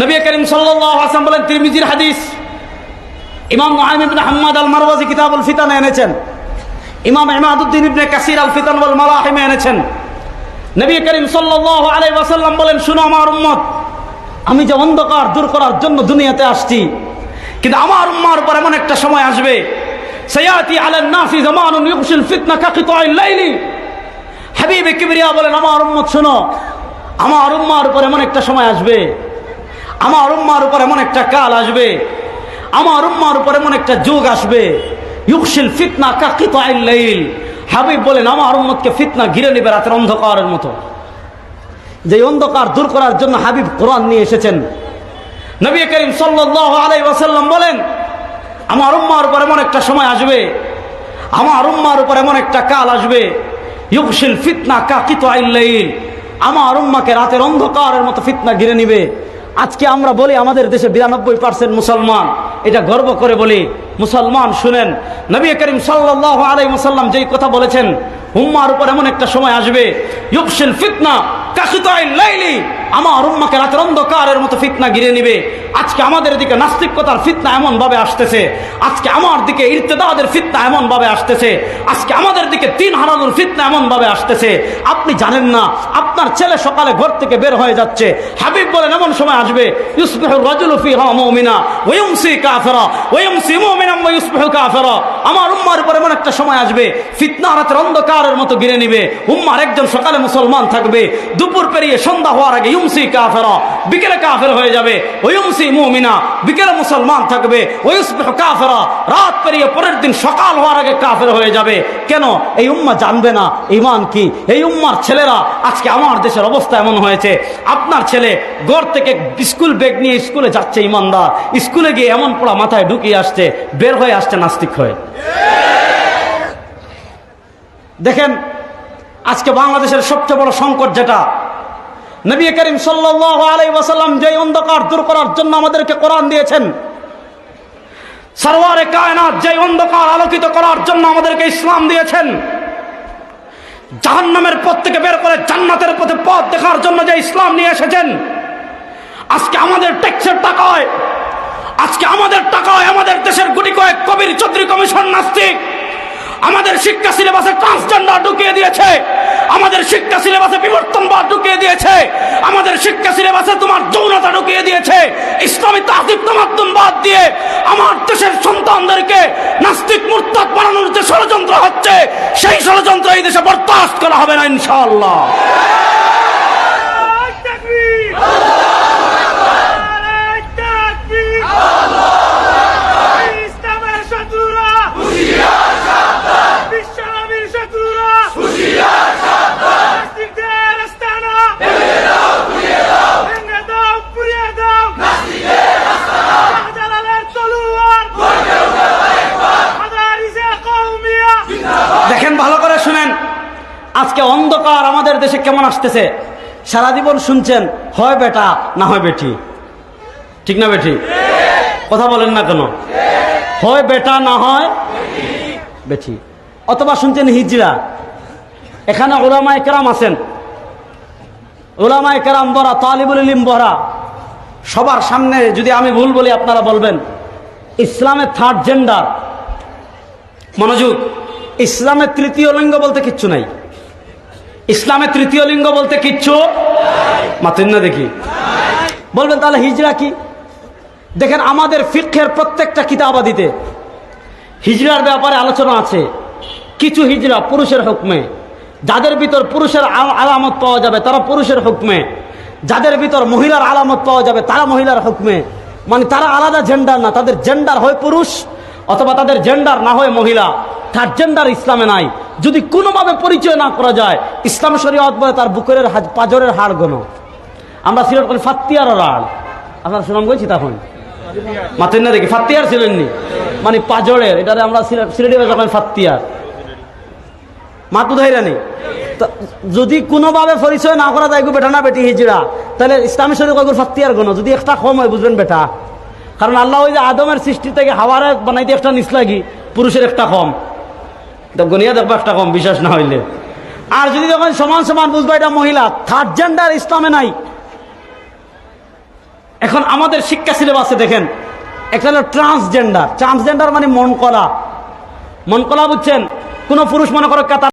নবী করিম আলাইহি বলেন, তিরমিজির হাদিস। ইমাম মুহাইম ইবনে হাম্মাদ আল মারওয়াজি কিতাবুল ফিতান এনেছেন। ইমাম ইমাদুদ্দিন ইবনে কাসির আল ফিতান ওয়াল মালাহিম এনেছেন। নবী করিম সাল্লাল্লাহু আলাইহি ওয়াসাল্লাম বলেন, শুনো আমার উম্মত, আমি যে অন্ধকার দূর করার জন্য দুনিয়াতে আসছি, কিন্তু আমার উম্মার উপর এমন একটা সময় আসবে, সায়াতি আলান নাসি জামানুন ইউকশিল ফিতনা কাকিতাইল লাইলি। হাবিবে কিবরিয়া বলেন, আমার উম্মত, শুনো, আমার উম্মার উপর এমন একটা সময় আসবে আমার উম্মার উপর এমন একটা কাল আসবে, আমার উম্মার উপর এমন একটা যুগ আসবে। ইউকশিল ফিতনা কাকিতাইল লাইল। হাবিব বলেন, আমার উম্মতকে ফিতনা ঘিরে নেবে রাতের অন্ধকারের মতো। যে অন্ধকার দূর করার জন্য হাবিব কোরআন নিয়ে এসেছেন। নবী করিম আলাইহি ওয়াসাল্লাম বলেন, আমার উম্মার উপর এমন একটা সময় আসবে, আমার উম্মার উপর এমন একটা কাল আসবে। ইউকশিল ফিতনা কাকিত আইল্লাইল আমার উম্মাকে রাতের অন্ধকারের মতো ফিতনা ঘিরে নিবে। আজকে আমরা বলি আমাদের দেশে বিরানব্বই পার্সেন্ট মুসলমান। এটা গর্ব করে বলি, মুসলমান শুনেন, নবী করিম সাল্লাহ আলাই মুসাল্লাম যেই কথা বলেছেন হুম্মার উপর এমন একটা সময় আসবে ইউকশিল ফিতনা কাকিতাই লাইলি আমার উম্মাকে রাতের অন্ধকারের মতো ফিতনা গিরে নিবে। আজকে আমাদের দিকে নাস্তিকতার ফিতনা এমন ভাবে আসতেছে। আজকে আমার দিকে ইর্তেদাদের ফিতনা এমন ভাবে আসতেছে। আজকে আমাদের দিকে তিন হারানোর ফিতনা এমন ভাবে আসতেছে। আপনি জানেন না, আপনার ছেলে সকালে ঘর থেকে বের হয়ে যাচ্ছে। হাবিব বলেন, এমন সময় আসবে। আমার উম্মার উপর এমন একটা সময় আসবে। ফিতনা রাতের অন্ধকারের মতো ঘিরে নিবে। উম্মার একজন সকালে মুসলমান থাকবে। দুপুর পেরিয়ে সন্ধ্যা হওয়ার আগে ইউমসি কাফেরা, বিকেলে কাফের হয়ে যাবে। ওয়ুমসি রাত পেরিয়ে পরের দিন সকাল হওয়ার আগে হয়ে যাবে। কেন? এই উম্মা জানবে না ইমান কি? এই ছেলেরা, আজকে আমার দেশের অবস্থা এমন হয়েছে। আপনার ছেলে ঘর থেকে স্কুল ব্যাগ নিয়ে স্কুলে যাচ্ছে ইমানদার স্কুলে গিয়ে এমন পড়া মাথায় ঢুকিয়ে আসছে, বের হয়ে আসছে নাস্তিক হয়ে। দেখেন, আজকে বাংলাদেশের সবচেয়ে বড় সংকট যেটা নবী করিম সাল্লাল্লাহু আলাইহি ওয়াসাল্লাম যে অন্ধকার দূর করার জন্য আমাদেরকে কোরআন দিয়েছেন, সরওয়ারে কায়নাত যে অন্ধকার আলোকিত করার জন্য আমাদেরকে ইসলাম দিয়েছেন, জাহান্নামের পথ থেকে বের করে জান্নাতের পথে পথ দেখার জন্য যে ইসলাম নিয়ে এসেছেন, আজকে আমাদের ট্যাক্সের টাকায়, আজকে আমাদের টাকায় আমাদের দেশের গুটি কয়েক কবির চৌধুরী কমিশন নাস্তিক আমাদের শিক্ষা সিলেবাসে ট্রান্সজেন্ডার ঢুকিয়ে দিয়েছে। আমাদের শিক্ষা সিলেবাসে বিবর্তনবাদ ঢুকিয়ে দিয়েছে। আমাদের শিক্ষা সিলেবাসে তোমার যৌনতা ঢুকিয়ে দিয়েছে। ইসলামী তামাদ্দুন বাদ দিয়ে আমার দেশের সন্তানদেরকে নাস্তিক, মুরতাদ বানানোর যে ষড়যন্ত্র হচ্ছে, সেই ষড়যন্ত্র এই দেশে বরদাস্ত করা হবে না ইনশাআল্লাহ। দেখেন, ভালো করে শুনেন। আজকে অন্ধকার আমাদের দেশে কেমন আসতেছে? সারা জীবন শুনছেন, হয় বেটা, না হয় বেটি। ঠিক না বেটি? কথা বলেন না কেন? হয় বেটা, না হয় বেটি। অথবা শুনছেন হিজরা এখানে ওলামায় কেরাম আছেন। ওলামায় কেরাম বরা তালিবুল ইলিম বরা সবার সামনে যদি আমি ভুল বলি, আপনারা বলবেন ইসলামের থার্ড জেন্ডার মনোযোগ। ইসলামের তৃতীয় লিঙ্গ বলতে কিচ্ছু নাই। ইসলামের তৃতীয় লিঙ্গ বলতে কিচ্ছু মাতেন না দেখি। বলবেন তাহলে হিজড়া কি? দেখেন আমাদের ফিক্ষের প্রত্যেকটা কিতাবাদিতে হিজড়ার ব্যাপারে আলোচনা আছে। কিছু হিজড়া পুরুষের হুকমে। যাদের ভিতর পুরুষের আলামত পাওয়া যাবে, তারা পুরুষের হুকমে। যাদের ভিতর মহিলার আলামত পাওয়া যাবে, তারা মহিলার হুকমে। মানে তারা আলাদা জেন্ডার না, তাদের জেন্ডার হয় পুরুষ অথবা তাদের জেন্ডার না হয় মহিলা। থার্ড জেন্ডার ইসলামে নাই। যদি কোনোভাবে পরিচয় না করা যায়, ইসলাম শরীয়ত বলে তার বুকের পাজরের হাড় গণ। আমরা সিলেট করি ফাত্তিয়ার রাড় আপনার সুনাম গেছি তখন? মাতেন না দেখি ফাত্তিয়ার ছিলেননি? মানে পাজরের, এটারে আমরা সিলেট ভাষা ফাত্তিয়ার মাতু ধৈরানি যদি কোনোভাবে পরিচয় না করা যায় বেটা না বেটি হিজড়া, তাহলে ইসলামী শরীর কয় ফাত্তিয়ার গণ। যদি একটা কম হয়, বুঝবেন বেটা? কারণ আল্লাহ ওই যে আদমের সৃষ্টি থেকে হাওয়ারে বানাইতে একটা নিচ লাগি পুরুষের একটা কম। তো গনিয়া দেখব কম, বিশ্বাস না হইলে। আর যদি যখন সমান সমান বুঝব, এটা মহিলা। থার্ড জেন্ডার ইসলামে নাই। এখন আমাদের শিক্ষা সিলেবাসে দেখেন, একটা হলো ট্রান্সজেন্ডার ট্রান্সজেন্ডার মানে মন কলা মন কলা বুঝছেন? কোনো পুরুষ মনে করো